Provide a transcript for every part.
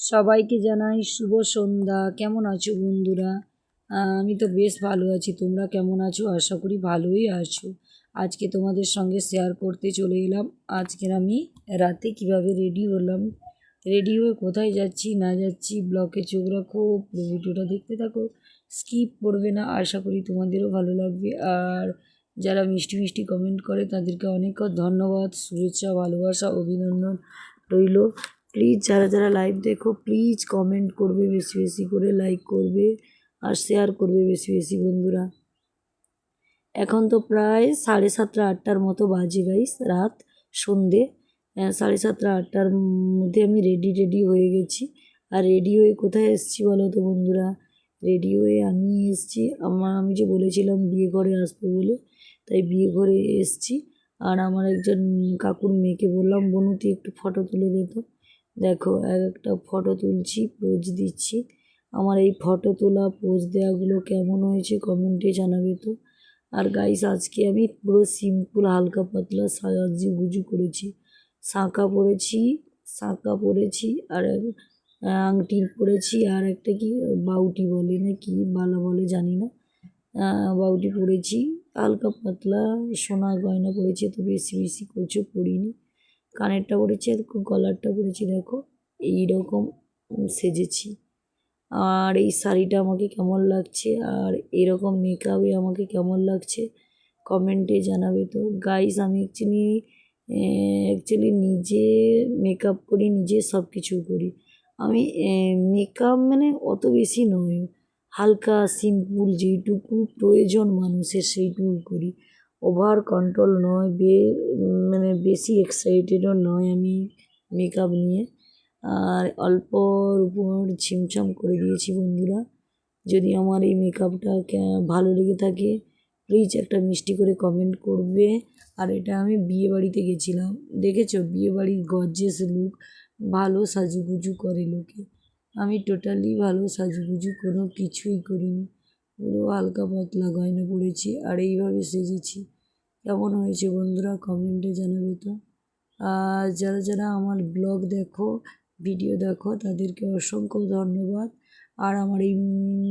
সবাইকে জানাই শুভ সন্ধ্যা। কেমন আছো বন্ধুরা? আমি তো বেশ ভালো আছি। তোমরা কেমন আছো? আশা করি ভালোই আছো। আজকে তোমাদের সঙ্গে শেয়ার করতে চলে এলাম। আজকের আমি রাতে কীভাবে রেডি হলাম? রেডি হয়ে কোথায় যাচ্ছি, না যাচ্ছি ব্লকে চোখ রাখো ভিডিওটা দেখতে থাকো স্কিপ করবে না। আশা করি তোমাদেরও ভালো লাগবে। আর যারা মিষ্টি মিষ্টি কমেন্ট করে, তাদেরকে অনেক ধন্যবাদ, শুভেচ্ছা, ভালোবাসা, অভিনন্দন রইল। প্লিজ যারা যারা লাইভ দেখো প্লিজ কমেন্ট করবে বেশি বেশি করে লাইক করবে আর শেয়ার করবে বেশি বেশি বন্ধুরা। এখন তো প্রায় সাড়ে সাতটা আটটার মতো বাজে গাইস রাত সন্ধে। সাড়ে সাতটা আটটার মধ্যে আমি রেডি রেডি হয়ে গেছি। আর রেডি হয়ে কোথায় এসেছি বলো তো বন্ধুরা? রেডি হয়ে আমি এসেছি, আমার, আমি যে বলেছিলাম বিয়ে ঘরে আসব বলে, তাই বিয়ে ঘরে এসেছি। আর আমার একজন কাকুর মেয়েকে বললাম, বনু, তুই একটু ফটো তুলে দে তো। দেখো, এক একটা ফটো তুলছি পোজ দিচ্ছি। আমার এই ফটো তোলা পোজ দেওয়াগুলো কেমন হয়েছে কমেন্টে জানাবে তো। আর গাইস আজকে আমি পুরো সিম্পল হালকা, পাতলা সাজু গুজু করেছি। শাঁখা পরেছি শাঁখা পরেছি, আর আংটি পরেছি, আর একটা কি, বাউটি বলে না কি, বালা বলে জানি না। বাউটি পরেছি, হালকা, পাতলা, সোনা গয়না পরেছি তো বেশি বেশি কিছু পরিনি। কানেরটা পরেছি আর গলারটা পরেছি দেখো। এইরকম সেজেছি। আর এই শাড়িটা আমাকে কেমন লাগছে? আর এরকম মেকআপে আমাকে কেমন লাগছে? কমেন্টে জানাবে তো। গাইস আমি অ্যাকচুয়ালি অ্যাকচুয়ালি নিজে মেকআপ করি, নিজে সব কিছু করি। আমি মেকআপ মানে অত বেশি নয়। হালকা সিম্পল যেইটুকু প্রয়োজন মানুষের, সেইটুকু করি। ওভার কন্ট্রোল নয়, বে মানে বেশি এক্সাইটেডও নয় আমি মেকআপ নিয়ে। আর অল্পর উপর ছিমছাম করে দিয়েছি বন্ধুরা। যদি আমার এই মেকআপটা ভালো লেগে থাকে প্লিজ একটা মিষ্টি করে কমেন্ট করবে। আর এটা আমি বিয়ে বাড়িতে গেছিলাম। দেখেছ? বিয়ে বাড়ির গর্জেস লুক ভালো সাজুগুজু করে লোকে। আমি টোটালি ভালো সাজুগুজু কোনো কিছুই করিনি। পুরো হালকা পাতলা গয়না পরেছি আর এইভাবে সেজেছি। কেমন হয়েছে বন্ধুরা কমেন্টে জানাবে তো। আর যারা যারা আমার ব্লগ দেখো ভিডিও দেখো, তাদেরকে অসংখ্য ধন্যবাদ। আর আমার এই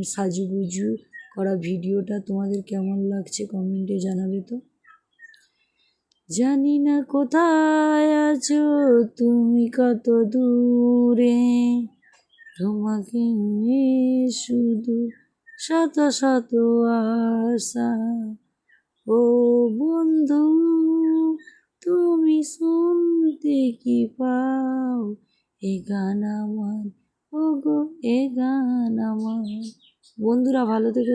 সাজুগুজু করা ভিডিওটা তোমাদের কেমন লাগছে কমেন্টে জানাবে তো। জানি না কোথায় আছো, তুমি কত দূরে? তোমাকে শুধু শত শত আশা। ও বন্ধু, তুমি শুনতে কি পাও? এ গান আমার ও গো এ গান আমার। বন্ধুরা, ভালো থেকে